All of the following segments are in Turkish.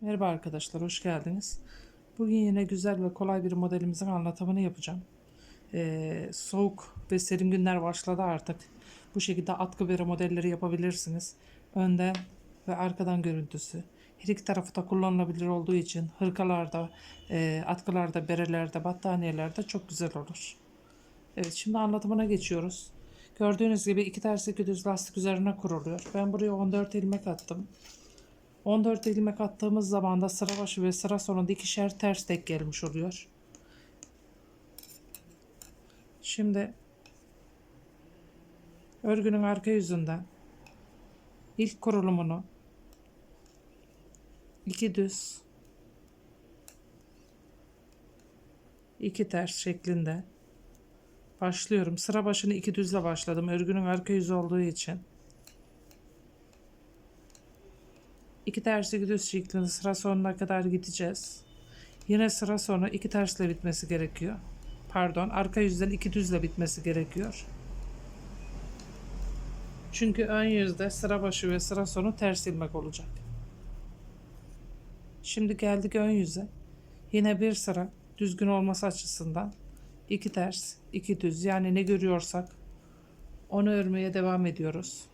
Merhaba arkadaşlar, hoş geldiniz. Bugün yine güzel ve kolay bir modelimizin anlatımını yapacağım. Ee, soğuk ve serin günler başladı artık. Bu şekilde atkı bere modelleri yapabilirsiniz. Önden ve arkadan görüntüsü. Her iki tarafı da kullanılabilir olduğu için hırkalarda, e, atkılarda, berelerde, battaniyelerde çok güzel olur. Evet, şimdi anlatımına geçiyoruz. Gördüğünüz gibi iki ters iki düz lastik üzerine kuruluyor. Ben buraya 14 ilmek attım. 14 ilmek attığımız zaman da sıra başı ve sıra sonu ikişer ters tek gelmiş oluyor. Şimdi örgünün arka yüzünden ilk kurulumunu iki düz iki ters şeklinde başlıyorum. Sıra başını iki düzle başladım. Örgünün arka yüzü olduğu için. İki tersli düz şeklinde sıra sonuna kadar gideceğiz. Yine sıra sonu iki tersle bitmesi gerekiyor. Pardon, arka yüzden iki düzle bitmesi gerekiyor. Çünkü ön yüzde sıra başı ve sıra sonu ters ilmek olacak. Şimdi geldik ön yüze. Yine bir sıra düzgün olması açısından iki ters, iki düz yani ne görüyorsak onu örmeye devam ediyoruz.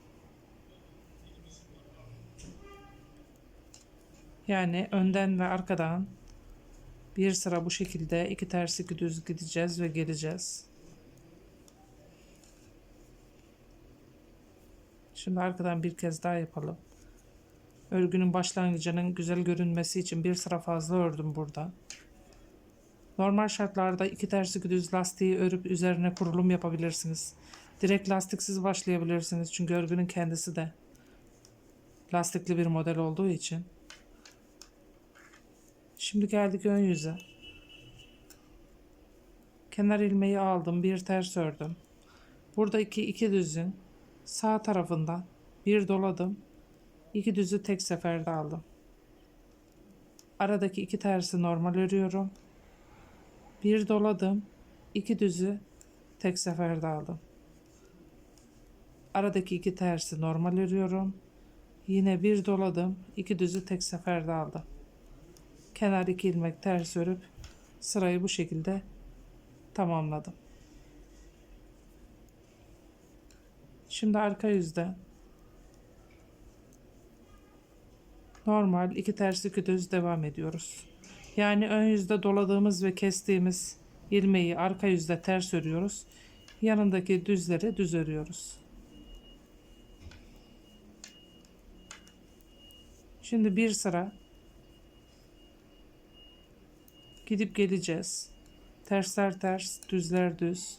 Yani önden ve arkadan bir sıra bu şekilde iki ters iki düz gideceğiz ve geleceğiz. Şimdi arkadan bir kez daha yapalım. Örgünün başlangıcının güzel görünmesi için bir sıra fazla ördüm burada. Normal şartlarda iki ters iki düz lastiği örüp üzerine kurulum yapabilirsiniz. Direkt lastiksiz başlayabilirsiniz çünkü örgünün kendisi de lastikli bir model olduğu için. Şimdi geldik ön yüze. Kenar ilmeği aldım, bir ters ördüm. Buradaki iki düzün sağ tarafından bir doladım. iki düzü tek seferde aldım. Aradaki iki tersi normal örüyorum. Bir doladım, iki düzü tek seferde aldım. Aradaki iki tersi normal örüyorum. Yine bir doladım, iki düzü tek seferde aldım kenar iki ilmek ters örüp sırayı bu şekilde tamamladım. Şimdi arka yüzde normal iki ters iki düz devam ediyoruz. Yani ön yüzde doladığımız ve kestiğimiz ilmeği arka yüzde ters örüyoruz. Yanındaki düzleri düz örüyoruz. Şimdi bir sıra Gidip geleceğiz. Tersler ters, düzler düz.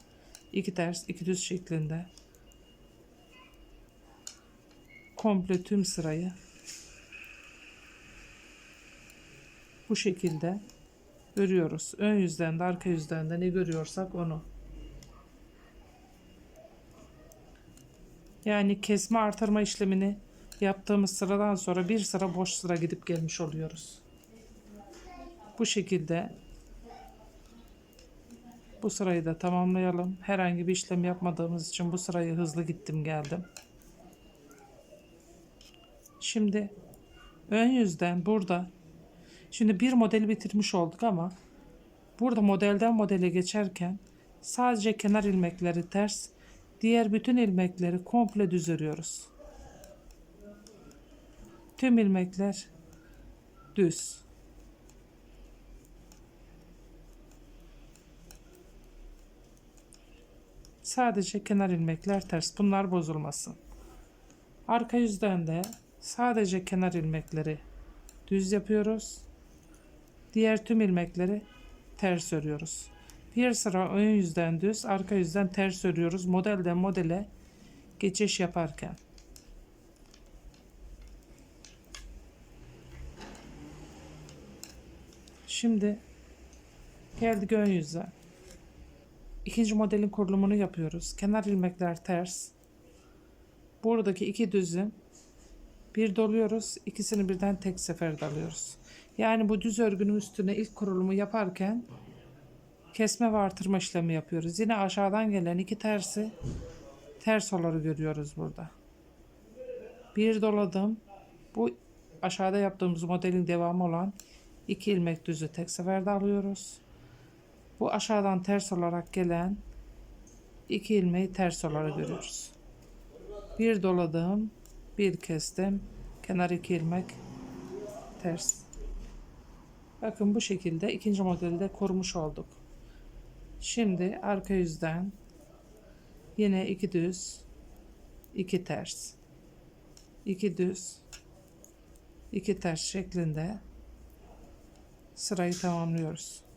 iki ters, iki düz şeklinde. Komple tüm sırayı bu şekilde örüyoruz. Ön yüzden de arka yüzden de ne görüyorsak onu. Yani kesme artırma işlemini yaptığımız sıradan sonra bir sıra boş sıra gidip gelmiş oluyoruz. Bu şekilde bu sırayı da tamamlayalım. Herhangi bir işlem yapmadığımız için bu sırayı hızlı gittim geldim. Şimdi ön yüzden burada şimdi bir modeli bitirmiş olduk ama burada modelden modele geçerken sadece kenar ilmekleri ters diğer bütün ilmekleri komple düz örüyoruz. Tüm ilmekler düz. Sadece kenar ilmekler ters. Bunlar bozulmasın. Arka yüzden de sadece kenar ilmekleri düz yapıyoruz. Diğer tüm ilmekleri ters örüyoruz. Bir sıra ön yüzden düz, arka yüzden ters örüyoruz. Modelden modele geçiş yaparken. Şimdi geldik ön yüze. İkinci modelin kurulumunu yapıyoruz. Kenar ilmekler ters. Buradaki iki düzün bir doluyoruz. ikisini birden tek seferde alıyoruz. Yani bu düz örgünün üstüne ilk kurulumu yaparken kesme ve artırma işlemi yapıyoruz. Yine aşağıdan gelen iki tersi ters olarak görüyoruz burada. Bir doladım. Bu aşağıda yaptığımız modelin devamı olan iki ilmek düzü tek seferde alıyoruz. Bu aşağıdan ters olarak gelen iki ilmeği ters olarak görüyoruz. Bir doladım, bir kestim. Kenar iki ilmek ters. Bakın bu şekilde ikinci modeli de korumuş olduk. Şimdi arka yüzden yine iki düz, iki ters, iki düz, iki ters şeklinde sırayı tamamlıyoruz.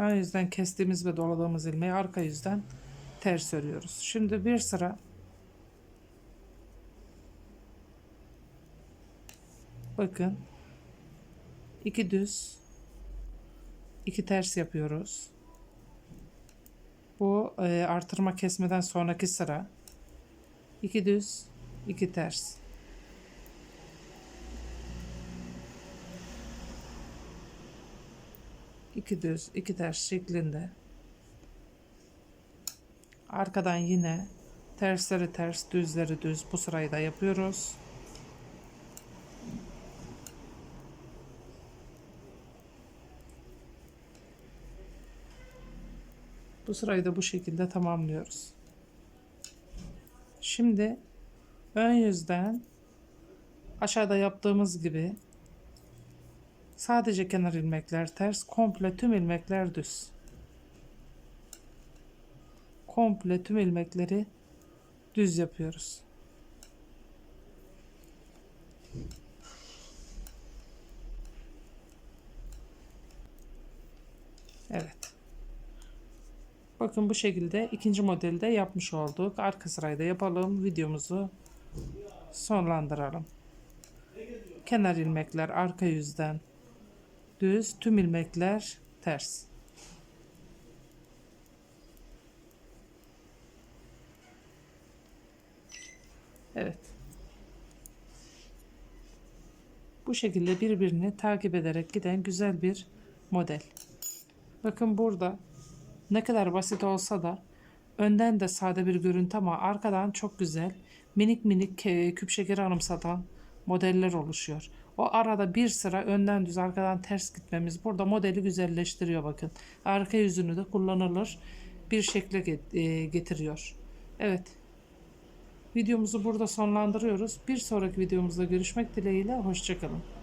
Ön yüzden kestiğimiz ve doladığımız ilmeği arka yüzden ters örüyoruz. Şimdi bir sıra bakın iki düz iki ters yapıyoruz. Bu e, artırma kesmeden sonraki sıra iki düz iki ters. İki düz iki ters şeklinde arkadan yine tersleri ters düzleri düz bu sırayı da yapıyoruz. Bu sırayı da bu şekilde tamamlıyoruz. Şimdi ön yüzden aşağıda yaptığımız gibi sadece kenar ilmekler ters, komple tüm ilmekler düz. Komple tüm ilmekleri düz yapıyoruz. Evet. Bakın bu şekilde ikinci modeli de yapmış olduk. Arka sırayı da yapalım. Videomuzu sonlandıralım. Kenar ilmekler arka yüzden düz, tüm ilmekler ters. Evet. Bu şekilde birbirini takip ederek giden güzel bir model. Bakın burada ne kadar basit olsa da önden de sade bir görüntü ama arkadan çok güzel minik minik e, küp şekeri anımsatan modeller oluşuyor. O arada bir sıra önden düz arkadan ters gitmemiz burada modeli güzelleştiriyor bakın. Arka yüzünü de kullanılır bir şekle e, getiriyor. Evet. Videomuzu burada sonlandırıyoruz. Bir sonraki videomuzda görüşmek dileğiyle. Hoşçakalın.